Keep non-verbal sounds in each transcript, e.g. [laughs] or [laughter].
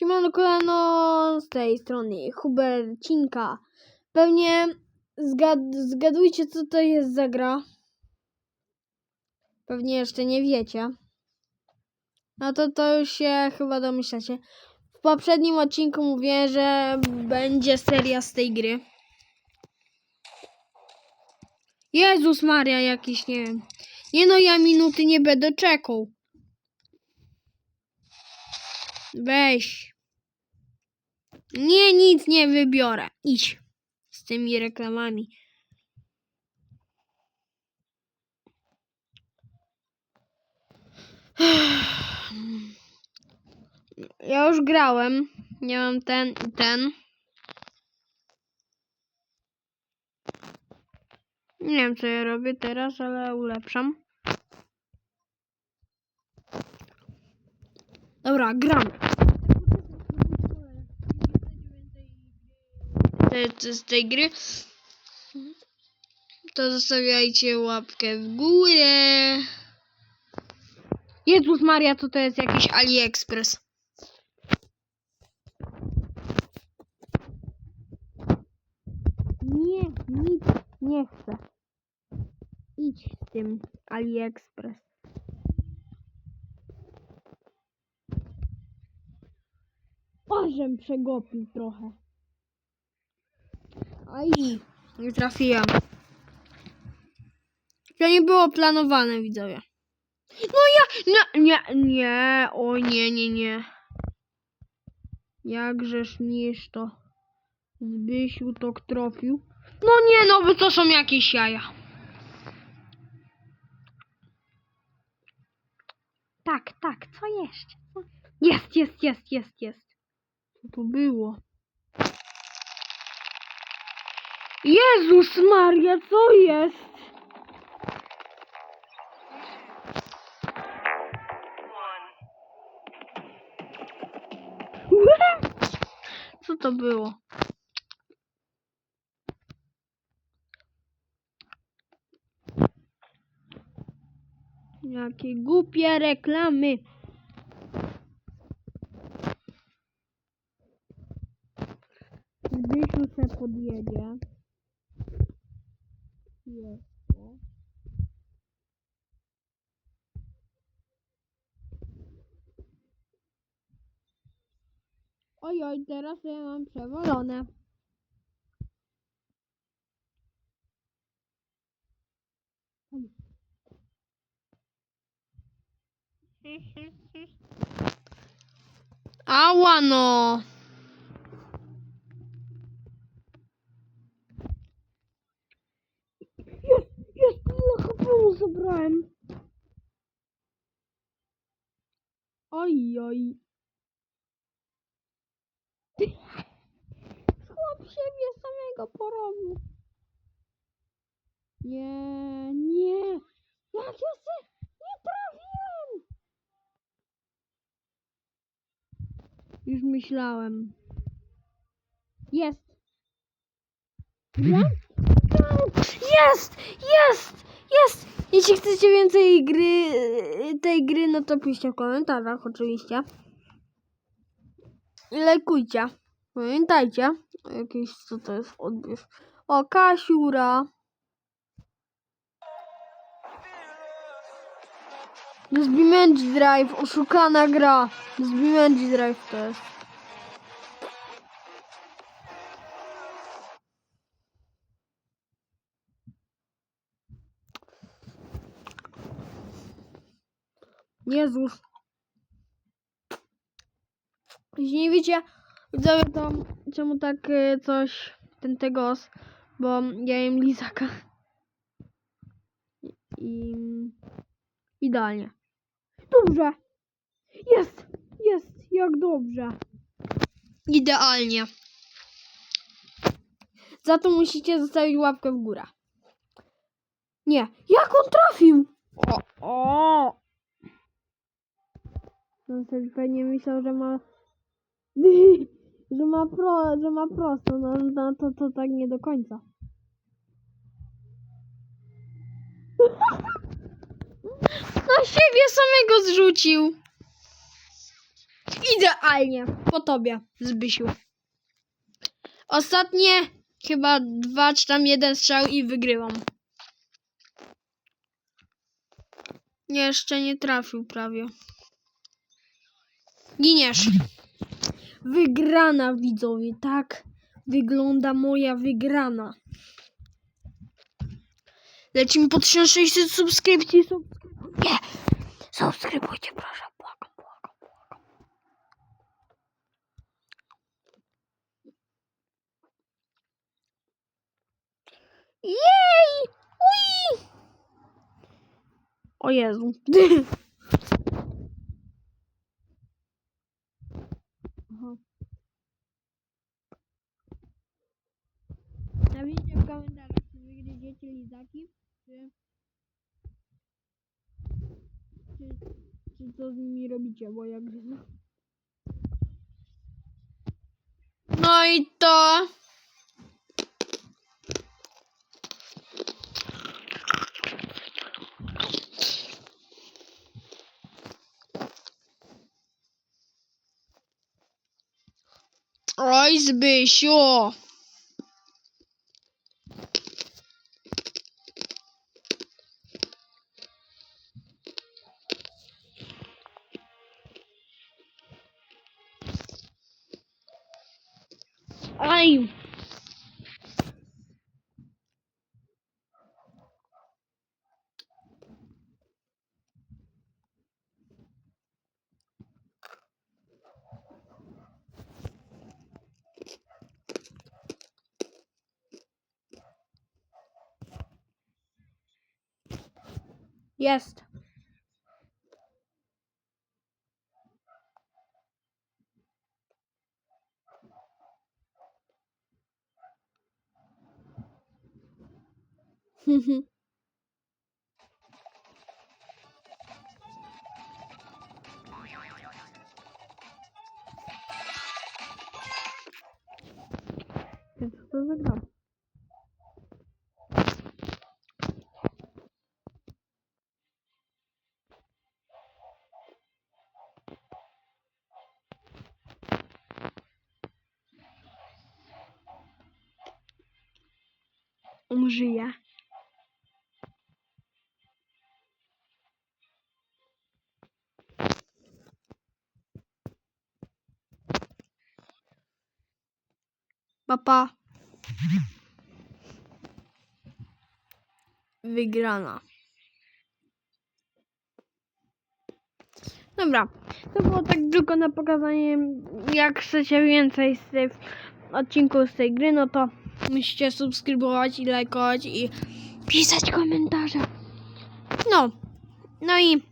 Siemano kolano z tej strony Hubercinka. Pewnie zgad zgadujcie co to jest za gra. Pewnie jeszcze nie wiecie. No to to już się chyba domyślacie. W poprzednim odcinku mówię, że będzie seria z tej gry. Jezus Maria, jakiś nie wiem. Nie no, ja minuty nie będę czekał. Weź. Nie, nic nie wybiorę. Idź z tymi reklamami. [sighs] Ja już grałem. Nie mam ten i ten. Nie wiem, co ja robię teraz, ale ulepszam. Dobra, gram. Z tej gry to zostawiajcie łapkę w górę. Jezus Maria, co to jest jakiś AliExpress? Nie, nic nie chcę. Idź z tym AliExpress. Ożem przegopił trochę. Aj, nie trafiłem. To nie było planowane, widzowie. No ja, nie, nie, nie, o nie, nie, nie. Jakżeż misz to. Zbysiu to trofił. No nie, no bo to są jakieś jaja. Tak, tak, co? Co? Jest, jest, jest, jest, jest. Co to było? Jezus Maria, co jest? Co to było? Jakie głupie reklamy. Zbysiu se podjedzie. Jest to. Oj, oj, teraz ja mam przewalone. Ała no! Jest, jest, ile HP zabrałem. Oj, oj. Chłop siebie samego porobił. Nie, nie. Jak ja się nie trafiłem. Już myślałem. Jest. Ja? [laughs] Jest! Jest! Jest! Jeśli chcecie więcej gry, tej gry, no to piszcie w komentarzach oczywiście. I lajkujcie. Pamiętajcie. O, Jakieś, co to jest odbierz. O, Kasiura. Zbimenji Drive, oszukana gra. Zbimenji Drive to jest. Jezus. Jeśli nie wiecie, widzowie, to czemu tak y, coś, ten tegos, bo ja jem lizaka. I idealnie. Dobrze. Jest, jest, jak dobrze. Idealnie. Za to musicie zostawić łapkę w górę. Nie, jak on trafił? O, o. On sobie pewnie myślał, że ma. [laughs] że ma pro, że ma prosto. No, no to, to tak nie do końca. [laughs] Na siebie samego zrzucił. Idealnie. Po tobie, Zbysiu. Ostatnie chyba dwa czy tam jeden strzał i wygrywam. Jeszcze nie trafił prawie. Giniesz. Wygrana, widzowie. Tak wygląda moja wygrana. Lecimy po 1600 subskrypcji. Nie! Subskrybujcie, proszę. Błagam, błagam, błagam. Jej! Ui! O Jezu. [laughs] Aha. Napiszcie w komentarzach, czy wygryziecie lizaki, czy... Czy, czy co z nimi robicie, bo jak... No i to... Oj, Zbysiu! Aj! Jest. Co to za gra? On żyje. Papa. Wygrana. Dobra, to było tak tylko na pokazanie, jak chcecie więcej z tych odcinków z tej gry, no to musicie subskrybować i lajkować i pisać komentarze. No, no i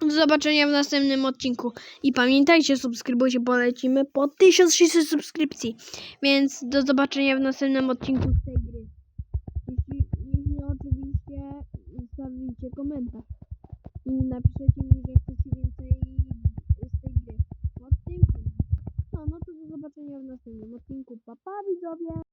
do zobaczenia w następnym odcinku. I pamiętajcie, subskrybujcie, polecimy po 1600 subskrypcji. Więc do zobaczenia w następnym odcinku z tej gry. Jeśli, jeśli oczywiście zostawicie komentarz i napiszecie mi, że chcecie więcej z tej gry. Pod tym. No, no to do zobaczenia w następnym odcinku. Pa, pa widzowie!